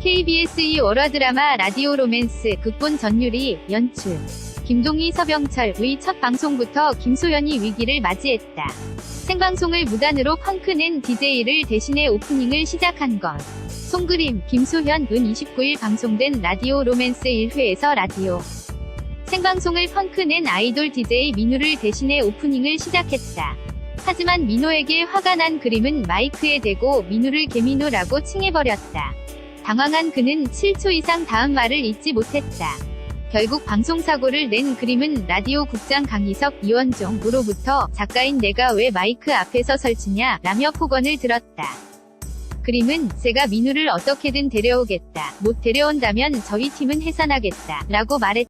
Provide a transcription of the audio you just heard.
KBS 2 월화드라마 라디오 로맨스 극본 전유리 연출 김동희 서병철의 첫 방송부터 김소연이 위기를 맞이했다. 생방송을 무단으로 펑크낸 DJ를 대신해 오프닝을 시작한 것. 송그림 김소현 은 29일 방송된 라디오 로맨스 1회에서 라디오 생방송을 펑크낸 아이돌 DJ 민우를 대신해 오프닝을 시작했다. 하지만 민호에게 화가 난 그림은 마이크에 대고 민우를 개민호라고 칭해버렸다. 당황한 그는 7초 이상 다음 말을 잊지 못했다. 결국 방송사고를 낸 그림은 라디오 국장 강희석, 이원종으로부터 작가인 내가 왜 마이크 앞에서 설치냐 라며 폭언을 들었다. 그림은 제가 민우를 어떻게든 데려오겠다. 못 데려온다면 저희 팀은 해산하겠다. 라고 말했다.